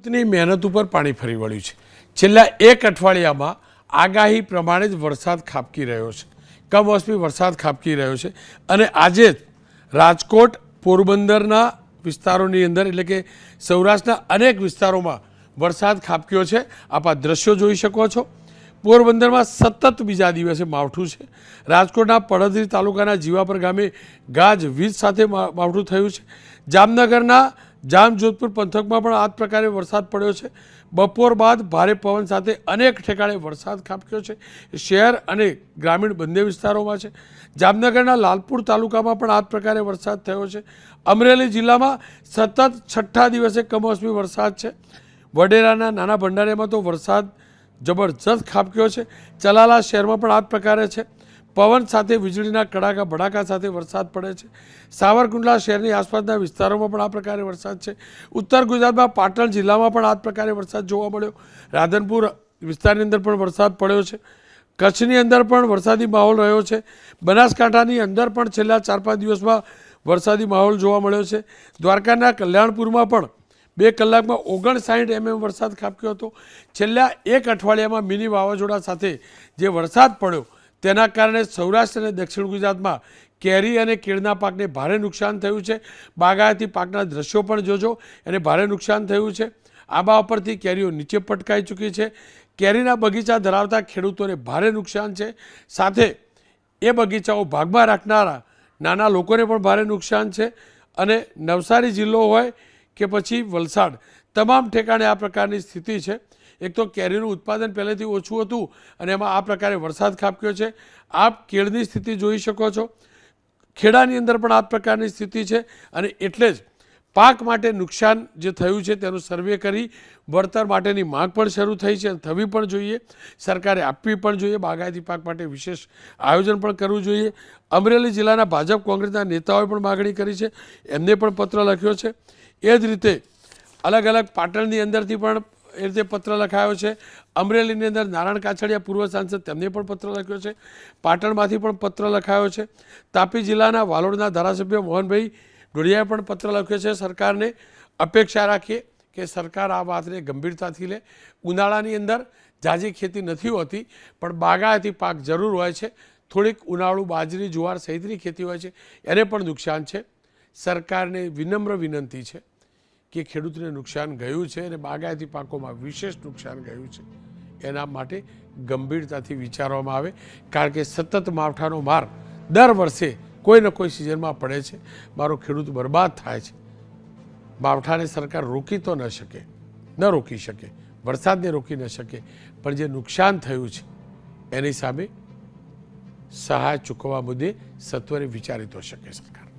ખેડૂતની મહેનત ઉપર પાણી ફરી વળ્યું છે. છેલ્લા એક અઠવાડિયામાં આગાહી પ્રમાણે જ વરસાદ ખાબકી રહ્યો છે. કમોસમી વરસાદ ખાબકી રહ્યો છે અને આજે રાજકોટ, પોરબંદરના વિસ્તારોની અંદર એટલે કે સૌરાષ્ટ્રના અનેક વિસ્તારોમાં વરસાદ ખાબક્યો છે. આપ આ દ્રશ્યો જોઈ શકો છો. પોરબંદરમાં સતત બીજા દિવસે માવઠું છે. રાજકોટના પડદરી તાલુકાના જીવાપર ગામે ગાજ વીજ સાથે માવઠું થયું છે. જામનગરના જામજોધપુર પંથકમાં પણ આ જ પ્રકારે વરસાદ પડ્યો છે. બપોર બાદ ભારે પવન સાથે અનેક ઠેકાણે વરસાદ ખાબક્યો છે. શહેર અને ગ્રામીણ બંને વિસ્તારોમાં છે. જામનગરના લાલપુર તાલુકામાં પણ આ જ પ્રકારે વરસાદ થયો છે. અમરેલી જિલ્લામાં સતત છઠ્ઠા દિવસે કમોસમી વરસાદ છે. વડેરાના નાના ભંડારીમાં તો વરસાદ જબરજસ્ત ખાબક્યો છે. ચલાલા શહેરમાં પણ આ જ પ્રકારે છે. પવન સાથે વીજળીના કડાકા ભડાકા સાથે વરસાદ પડે છે. સાવરકુંડલા શહેરની આસપાસના વિસ્તારોમાં પણ આ પ્રકારે વરસાદ છે. ઉત્તર ગુજરાતમાં પાટણ જિલ્લામાં પણ આ પ્રકારે વરસાદ જોવા મળ્યો. રાધનપુર વિસ્તારની અંદર પણ વરસાદ પડ્યો છે. કચ્છની અંદર પણ વરસાદી માહોલ રહ્યો છે. બનાસકાંઠાની અંદર પણ છેલ્લા ચાર પાંચ દિવસમાં વરસાદી માહોલ જોવા મળ્યો છે. દ્વારકાના કલ્યાણપુરમાં પણ બે કલાકમાં ઓગણસાઠ એમએમ વરસાદ ખાબક્યો હતો. છેલ્લા એક અઠવાડિયામાં મિની વાવાઝોડા સાથે જે વરસાદ પડ્યો તેના કારણે સૌરાષ્ટ્ર અને દક્ષિણ ગુજરાતમાં કેરી અને કેળના પાકને ભારે નુકસાન થયું છે. બાગાયતી પાકના દ્રશ્યો પણ જોજો. એને ભારે નુકસાન થયું છે. આંબા ઉપરથી કેરીઓ નીચે પટકાઈ ચૂકી છે. કેરીના બગીચા ધરાવતા ખેડૂતોને ભારે નુકસાન છે. સાથે એ બગીચાઓ ભાગમાં રાખનારા નાના લોકોને પણ ભારે નુકસાન છે. અને નવસારી જિલ્લો હોય કે પછી વલસાડ, તમામ ઠેકાણે આ પ્રકારની સ્થિતિ છે. એક તો કેરીનું ઉત્પાદન પહેલેથી ઓછું હતું અને એમાં આ પ્રકારે વરસાદ ખાબક્યો છે. આપ કેળની સ્થિતિ જોઈ શકો છો. ખેડાની અંદર પણ આ પ્રકારની સ્થિતિ છે અને એટલે જ પાક માટે નુકસાન જે થયું છે તેનું સર્વે કરી વળતર માટેની માંગ પણ શરૂ થઈ છે અને થવી પણ જોઈએ. સરકારે આપવી પણ જોઈએ. બાગાયતી પાક માટે વિશેષ આયોજન પણ કરવું જોઈએ. અમરેલી જિલ્લાના ભાજપ કોંગ્રેસના નેતાઓએ પણ માગણી કરી છે. એમને પણ પત્ર લખ્યો છે. એ જ રીતે અલગ અલગ પાટણની અંદરથી પણ એ રીતે પત્ર લખાયો છે. અમરેલીની અંદર નારાયણ કાછડિયા પૂર્વ સાંસદ તેમને પણ પત્ર લખ્યો છે. પાટણમાંથી પણ પત્ર લખાયો છે. તાપી જિલ્લાના વાલોડના ધારાસભ્ય મોહનભાઈ ઢોડિયાએ પણ પત્ર લખ્યો છે. સરકારને અપેક્ષા રાખીએ કે સરકાર આ વાતને ગંભીરતાથી લે. ઉનાળાની અંદર જાજી ખેતી નથી હોતી, પણ બાગાયતી પાક જરૂર હોય છે. થોડીક ઉનાળુ બાજરી, જુવાર સહિતની ખેતી હોય છે. એને પણ નુકસાન છે. સરકારને વિનમ્ર વિનંતી છે. કે ખેડૂતને નુકસાન ગયું છે અને બાગાયતી પાકોમાં વિશેષ નુકસાન ગયું છે. એના માટે ગંભીરતાથી વિચારવામાં આવે, કારણ કે સતત માવઠાનો માર દર વર્ષે કોઈ ને કોઈ સિઝનમાં પડે છે. મારો ખેડૂત બરબાદ થાય છે. માવઠાને સરકાર રોકી તો ન શકે, ન રોકી શકે, વરસાદને રોકી ન શકે, પણ જે નુકસાન થયું છે, એની સામે સહાય ચૂકવવા મુદ્દે સત્વરે વિચારી તો શકે સરકાર.